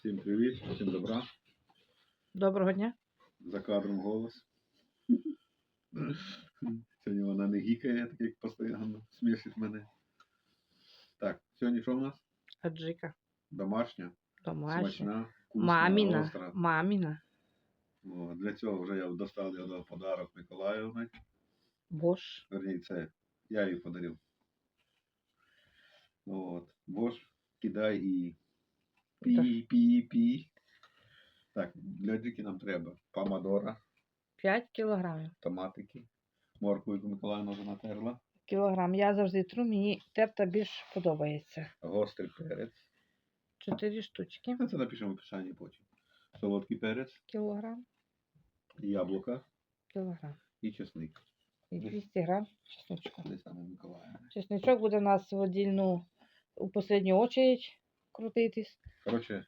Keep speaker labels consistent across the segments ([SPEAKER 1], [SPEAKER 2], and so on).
[SPEAKER 1] Всім привіт, всім добра.
[SPEAKER 2] Доброго дня.
[SPEAKER 1] За кадром голос. Сьогодні вона не гікає, так як постійно смішить мене. Так, сьогодні що в нас?
[SPEAKER 2] Аджика.
[SPEAKER 1] Домашня,
[SPEAKER 2] Домашня.
[SPEAKER 1] смачна, вкусна,
[SPEAKER 2] Маміна.
[SPEAKER 1] остра.
[SPEAKER 2] Маміна.
[SPEAKER 1] О, для цього вже я достав його подарок Миколаївни.
[SPEAKER 2] Бош.
[SPEAKER 1] Верні, це я їй подарив. От. Бож, кидай і пі, пі, пі. Так, для джики нам треба помадора.
[SPEAKER 2] 5 кілограмів.
[SPEAKER 1] томатики. Моркву, яку Миколаївна вже натерла.
[SPEAKER 2] Кілограм. Я завжди тру, мені терта більш подобається.
[SPEAKER 1] Гострий перець.
[SPEAKER 2] Чотири штучки.
[SPEAKER 1] Це напишемо в описанні потім. Солодкий перець,
[SPEAKER 2] Кілограм.
[SPEAKER 1] яблука
[SPEAKER 2] Кілограм.
[SPEAKER 1] і чесник.
[SPEAKER 2] І 200 грам чесночку.
[SPEAKER 1] Десь саме Миколаївна.
[SPEAKER 2] Чесничок буде у нас в отдільну, у последню очередь крутитись.
[SPEAKER 1] Коротше,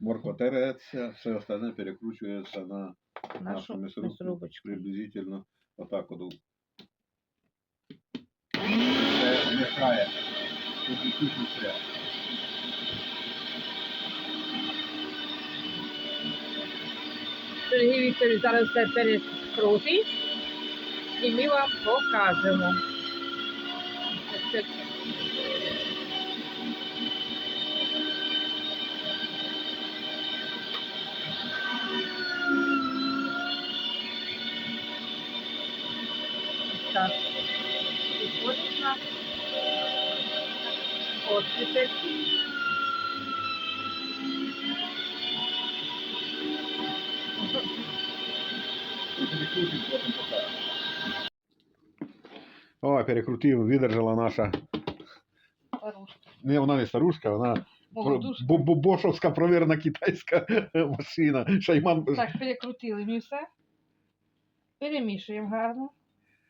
[SPEAKER 1] морква тереться, все остальне перекручується на
[SPEAKER 2] Нашу
[SPEAKER 1] нашу мясорубку.
[SPEAKER 2] м'ясорубочку.
[SPEAKER 1] Приблизительно отак от. Це м'ясає. Тут і тут і все.
[SPEAKER 2] Сергій Вікторович зараз все перекрутить і ми вам покажемо. Підходить на Оттепель.
[SPEAKER 1] Перекрутить, потім покажемо. О, перекрутив, видержала наша. Не, вона не старушка, вона
[SPEAKER 2] Молодушка.
[SPEAKER 1] бо- бо- провірена китайська машина. Шайман.
[SPEAKER 2] Так, перекрутили ми все. Перемішуємо гарно.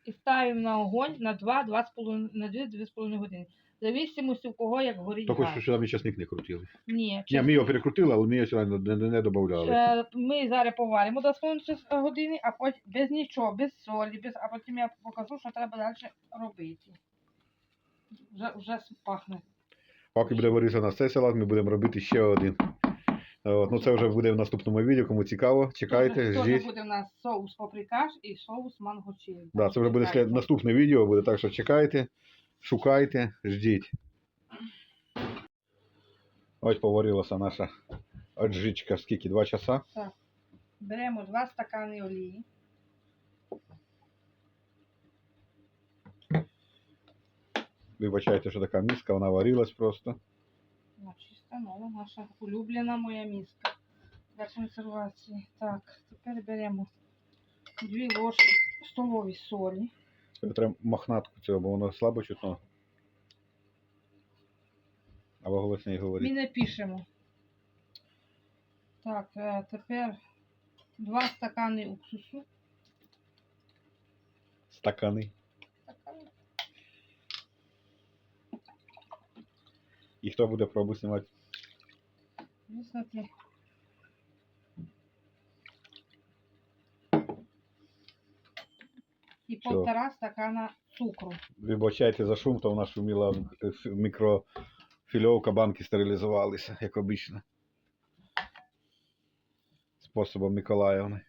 [SPEAKER 2] І ставимо на огонь на 2-2,5 на 2-2,5 години. Зависимості у кого як горить
[SPEAKER 1] То
[SPEAKER 2] газ.
[SPEAKER 1] сюди часник не крутили.
[SPEAKER 2] Ні,
[SPEAKER 1] Ні, ми його перекрутили, але ми його сюди не, не, не додавали.
[SPEAKER 2] Е, Ми зараз поваримо до 2,5 години, а потім без нічого, без солі, без... а потім я покажу, що треба далі робити. Вже, вже пахне.
[SPEAKER 1] Поки буде варитися на цей салат, ми будемо робити ще один. От, ну це вже буде в наступному відео, кому цікаво. Чекайте,
[SPEAKER 2] Теж
[SPEAKER 1] ждіть.
[SPEAKER 2] буде у нас соус паприкаш і соус манго чилі.
[SPEAKER 1] Да, це вже буде слід... наступне відео, буде так, що чекайте, шукайте, ждіть. Ось поварилася наша аджичка скільки? Два часа. Так.
[SPEAKER 2] Беремо 2 стакани олії.
[SPEAKER 1] Вибачайте, що така миска, вона варилась просто.
[SPEAKER 2] Ну, чиста нова, наша улюблена моя миска для консервації. Так, тепер беремо 2 ложки столові солі.
[SPEAKER 1] Треба мохнатку цього, бо воно слабо чутно. Або голосно і
[SPEAKER 2] Ми
[SPEAKER 1] говорить.
[SPEAKER 2] не пишемо. Так, е, тепер 2 стакани уксусу.
[SPEAKER 1] Стакани. І хто буде пробу знімати?
[SPEAKER 2] Визнати. І полтора стакана цукру.
[SPEAKER 1] Вибачайте за шум, то в нас шуміла мікрофільовка, банки стерилізувалися, як обично. Способом Миколаївни.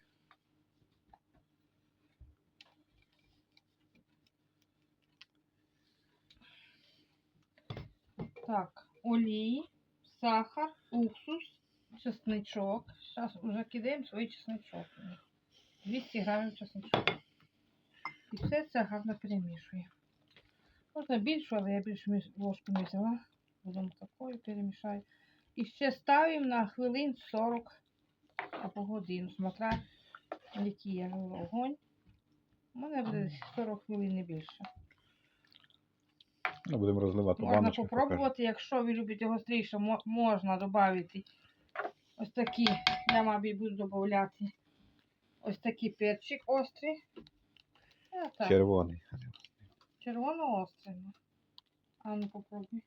[SPEAKER 2] Так, олії, сахар, уксус, чесничок. Зараз вже кидаємо свій чесничок. 200 грамів чесничку. І все це гарно перемішуємо. Можна більшу, але я більшу ложку не взяла. Будемо такою перемішаю. І ще ставимо на хвилин 40 або годину, смотря який я жила огонь. У мене буде 40 хвилин не більше.
[SPEAKER 1] Ну, будемо розливати
[SPEAKER 2] Можна
[SPEAKER 1] покажемо.
[SPEAKER 2] попробувати, якщо ви любите гостріше, можна додати ось такі, я, мабуть, буду додати ось такий перчик острий. Так,
[SPEAKER 1] Червоний.
[SPEAKER 2] червоно-острий. ну. А ну попробуй.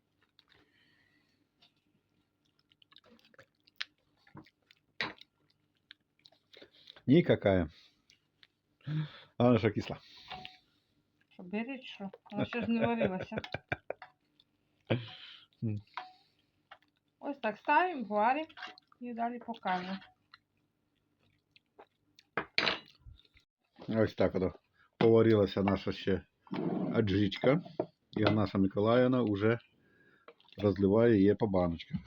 [SPEAKER 1] Никакая. Она же кисла.
[SPEAKER 2] Що беріть, що? Вона ще ж не варилася.
[SPEAKER 1] М.
[SPEAKER 2] Ось так ставимо, варимо. І далі покаже.
[SPEAKER 1] Ось так ото поварилася наша ще аджичка. І Наша Миколаївна вже розливає її по баночках.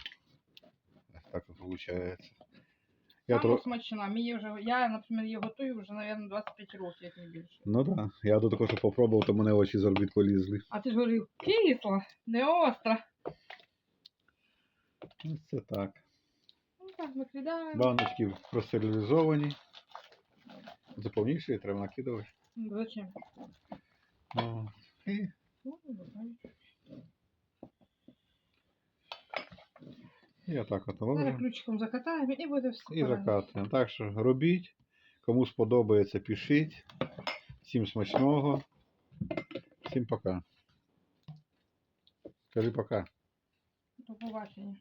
[SPEAKER 1] Ось так от виходить. Я тро...
[SPEAKER 2] смачна. Мені вже, я, наприклад, її готую вже, мабуть, 25 років, як не більше.
[SPEAKER 1] Ну так. Да. Я до того, що попробував, то мене очі з орбіт полізли.
[SPEAKER 2] А ти ж говорив, кисла, не остра.
[SPEAKER 1] Ось це так.
[SPEAKER 2] Ну так, викидаємо.
[SPEAKER 1] Баночки простерилізовані. Заповніші, треба накидувати.
[SPEAKER 2] Ну, Зачем?
[SPEAKER 1] Ну, і,
[SPEAKER 2] Ну.
[SPEAKER 1] І отак от
[SPEAKER 2] Зараз
[SPEAKER 1] робимо.
[SPEAKER 2] ключиком закатаємо і буде все.
[SPEAKER 1] І закатуємо. Так що робіть. Кому сподобається, пишіть. Всім смачного. Всім пока. Скажи пока.
[SPEAKER 2] До побачення.